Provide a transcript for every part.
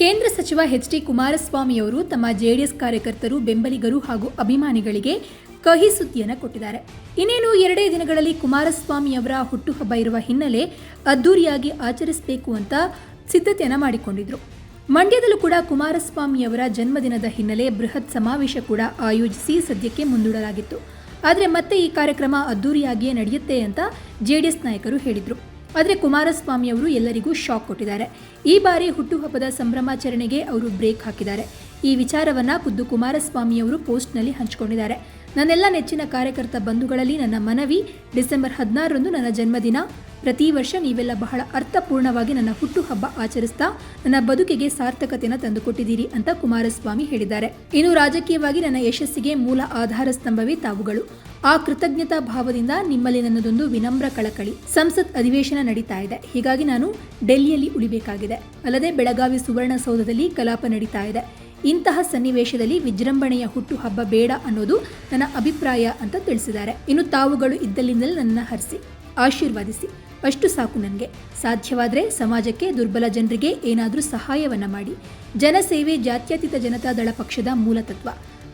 ಕೇಂದ್ರ ಸಚಿವ H D ಕುಮಾರಸ್ವಾಮಿಯವರು ತಮ್ಮ ಜೆಡಿಎಸ್ ಕಾರ್ಯಕರ್ತರು, ಬೆಂಬಲಿಗರು ಹಾಗೂ ಅಭಿಮಾನಿಗಳಿಗೆ ಕಹಿ ಸುದ್ದಿಯನ್ನು ಕೊಟ್ಟಿದ್ದಾರೆ. ಇನ್ನೇನು, ಎರಡೇ ದಿನಗಳಲ್ಲಿ ಕುಮಾರಸ್ವಾಮಿಯವರ ಹುಟ್ಟುಹಬ್ಬ ಇರುವ ಹಿನ್ನೆಲೆ ಅದ್ದೂರಿಯಾಗಿ ಆಚರಿಸಬೇಕು ಅಂತ ಸಿದ್ಧತೆಯನ್ನು ಮಾಡಿಕೊಂಡಿದ್ರು. ಮಂಡ್ಯದಲ್ಲೂ ಕೂಡ ಕುಮಾರಸ್ವಾಮಿಯವರ ಜನ್ಮದಿನದ ಹಿನ್ನೆಲೆ ಬೃಹತ್ ಸಮಾವೇಶ ಕೂಡ ಆಯೋಜಿಸಿ ಸದ್ಯಕ್ಕೆ ಮುಂದೂಡಲಾಗಿತ್ತು. ಆದರೆ ಮತ್ತೆ ಈ ಕಾರ್ಯಕ್ರಮ ಅದ್ದೂರಿಯಾಗಿಯೇ ನಡೆಯುತ್ತೆ ಅಂತ ಜೆಡಿಎಸ್ ನಾಯಕರು ಹೇಳಿದರು. ಆದರೆ ಕುಮಾರಸ್ವಾಮಿ ಅವರು ಎಲ್ಲರಿಗೂ ಶಾಕ್ ಕೊಟ್ಟಿದ್ದಾರೆ. ಈ ಬಾರಿ ಹುಟ್ಟುಹಬ್ಬದ ಸಂಭ್ರಮಾಚರಣೆಗೆ ಅವರು ಬ್ರೇಕ್ ಹಾಕಿದ್ದಾರೆ. ಈ ವಿಚಾರವನ್ನು ಖುದ್ದು ಕುಮಾರಸ್ವಾಮಿಯವರು ಪೋಸ್ಟ್ನಲ್ಲಿ ಹಂಚಿಕೊಂಡಿದ್ದಾರೆ. ನನ್ನೆಲ್ಲ ನೆಚ್ಚಿನ ಕಾರ್ಯಕರ್ತ ಬಂಧುಗಳಲ್ಲಿ ನನ್ನ ಮನವಿ, ಡಿಸೆಂಬರ್ ಹದಿನಾರರಂದು ನನ್ನ ಜನ್ಮದಿನ ಪ್ರತಿ ವರ್ಷ ನೀವೆಲ್ಲ ಬಹಳ ಅರ್ಥಪೂರ್ಣವಾಗಿ ನನ್ನ ಹುಟ್ಟುಹಬ್ಬ ಆಚರಿಸ್ತಾ ನನ್ನ ಬದುಕಿಗೆ ಸಾರ್ಥಕತೆಯನ್ನು ತಂದುಕೊಟ್ಟಿದ್ದೀರಿ ಅಂತ ಕುಮಾರಸ್ವಾಮಿ ಹೇಳಿದ್ದಾರೆ. ಇನ್ನು ರಾಜಕೀಯವಾಗಿ ನನ್ನ ಯಶಸ್ಸಿಗೆ ಮೂಲ ಆಧಾರ ಸ್ತಂಭವೇ ತಾವುಗಳು. ಆ ಕೃತಜ್ಞತಾ ಭಾವದಿಂದ ನಿಮ್ಮಲ್ಲಿ ನನ್ನದೊಂದು ವಿನಮ್ರ ಕಳಕಳಿ. ಸಂಸತ್ ಅಧಿವೇಶನ ನಡೀತಾ ಇದೆ. ಹೀಗಾಗಿ ನಾನು ಡೆಲ್ಲಿಯಲ್ಲಿ ಉಳಿಬೇಕಾಗಿದೆ. ಅಲ್ಲದೆ ಬೆಳಗಾವಿ ಸುವರ್ಣಸೌಧದಲ್ಲಿ ಕಲಾಪ ನಡೀತಾ ಇದೆ. ಇಂತಹ ಸನ್ನಿವೇಶದಲ್ಲಿ ವಿಜೃಂಭಣೆಯ ಹುಟ್ಟುಹಬ್ಬ ಬೇಡ ಅನ್ನೋದು ನನ್ನ ಅಭಿಪ್ರಾಯ ಅಂತ ತಿಳಿಸಿದ್ದಾರೆ. ಇನ್ನು ತಾವುಗಳು ಇದ್ದಲ್ಲಿಂದಲೇ ನನ್ನ ಹರಿಸಿ. ಆಶೀರ್ವಾದಿಸಿ. ಅಷ್ಟು ಸಾಕು ನನಗೆ. ಸಾಧ್ಯವಾದರೆ ಸಮಾಜಕ್ಕೆ ದುರ್ಬಲ ಜನರಿಗೆ ಏನಾದರೂ ಸಹಾಯವನ್ನ ಮಾಡಿ. ಜನಸೇವೆ ಜಾತ್ಯತೀತ ಜನತಾದಳ ಪಕ್ಷದ ಮೂಲತತ್ವ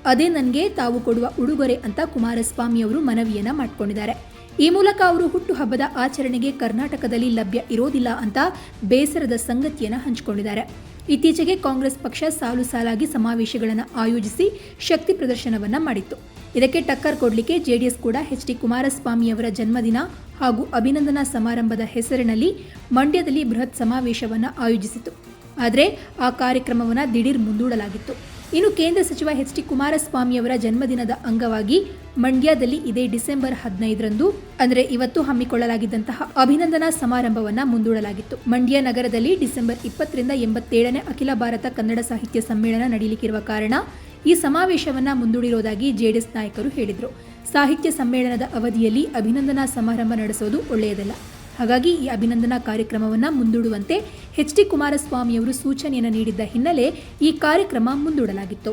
ಅದೇ ನನಗೆ ತಾವು ಕೊಡುವ ಉಡುಗೊರೆ ಅಂತ ಕುಮಾರಸ್ವಾಮಿ ಅವರು ಮನವಿಯನ್ನ ಮಾಡಿಕೊಂಡಿದ್ದಾರೆ. ಈ ಮೂಲಕ ಅವರು ಹುಟ್ಟುಹಬ್ಬದ ಆಚರಣೆಗೆ ಕರ್ನಾಟಕದಲ್ಲಿ ಲಭ್ಯ ಇರೋದಿಲ್ಲ ಅಂತ ಬೇಸರದ ಸಂಗತಿಯನ್ನು ಹಂಚಿಕೊಂಡಿದ್ದಾರೆ. ಇತ್ತೀಚೆಗೆ ಕಾಂಗ್ರೆಸ್ ಪಕ್ಷ ಸಾಲು ಸಾಲಾಗಿ ಸಮಾವೇಶಗಳನ್ನು ಆಯೋಜಿಸಿ ಶಕ್ತಿ ಪ್ರದರ್ಶನವನ್ನ ಮಾಡಿತ್ತು. ಇದಕ್ಕೆ ಟಕ್ಕರ್ ಕೊಡಲಿಕ್ಕೆ ಜೆಡಿಎಸ್ ಕೂಡ ಎಚ್ ಡಿ ಕುಮಾರಸ್ವಾಮಿಯವರ ಜನ್ಮದಿನ ಹಾಗೂ ಅಭಿನಂದನಾ ಸಮಾರಂಭದ ಹೆಸರಿನಲ್ಲಿ ಮಂಡ್ಯದಲ್ಲಿ ಬೃಹತ್ ಸಮಾವೇಶವನ್ನು ಆಯೋಜಿಸಿತು. ಆದರೆ ಆ ಕಾರ್ಯಕ್ರಮವನ್ನು ದಿಢೀರ್ ಮುಂದೂಡಲಾಗಿತ್ತು. ಇನ್ನು ಕೇಂದ್ರ ಸಚಿವ ಎಚ್ ಡಿ ಕುಮಾರಸ್ವಾಮಿಯವರ ಜನ್ಮದಿನದ ಅಂಗವಾಗಿ ಮಂಡ್ಯದಲ್ಲಿ ಇದೇ ಡಿಸೆಂಬರ್ ಹದಿನೈದರಂದು, ಅಂದರೆ ಇವತ್ತು ಹಮ್ಮಿಕೊಳ್ಳಲಾಗಿದ್ದಂತಹ ಅಭಿನಂದನಾ ಸಮಾರಂಭವನ್ನು ಮುಂದೂಡಲಾಗಿತ್ತು. ಮಂಡ್ಯ ನಗರದಲ್ಲಿ ಡಿಸೆಂಬರ್ ಇಪ್ಪತ್ತರಿಂದ ಎಂಬತ್ತೇಳನೇ ಅಖಿಲ ಭಾರತ ಕನ್ನಡ ಸಾಹಿತ್ಯ ಸಮ್ಮೇಳನ ನಡೆಯಲಿಕ್ಕಿರುವ ಕಾರಣ ಈ ಸಮಾವೇಶವನ್ನು ಮುಂದೂಡಿರುವುದಾಗಿ ಜೆಡಿಎಸ್ ನಾಯಕರು ಹೇಳಿದರು. ಸಾಹಿತ್ಯ ಸಮ್ಮೇಳನದ ಅವಧಿಯಲ್ಲಿ ಅಭಿನಂದನಾ ಸಮಾರಂಭ ನಡೆಸೋದು ಒಳ್ಳೆಯದಲ್ಲ. ಹಾಗಾಗಿ ಈ ಅಭಿನಂದನಾ ಕಾರ್ಯಕ್ರಮವನ್ನು ಮುಂದೂಡುವಂತೆ ಎಚ್ ಡಿ ಕುಮಾರಸ್ವಾಮಿಯವರು ಸೂಚನೆಯನ್ನು ನೀಡಿದ್ದ ಹಿನ್ನೆಲೆ ಈ ಕಾರ್ಯಕ್ರಮ ಮುಂದೂಡಲಾಗಿತ್ತು.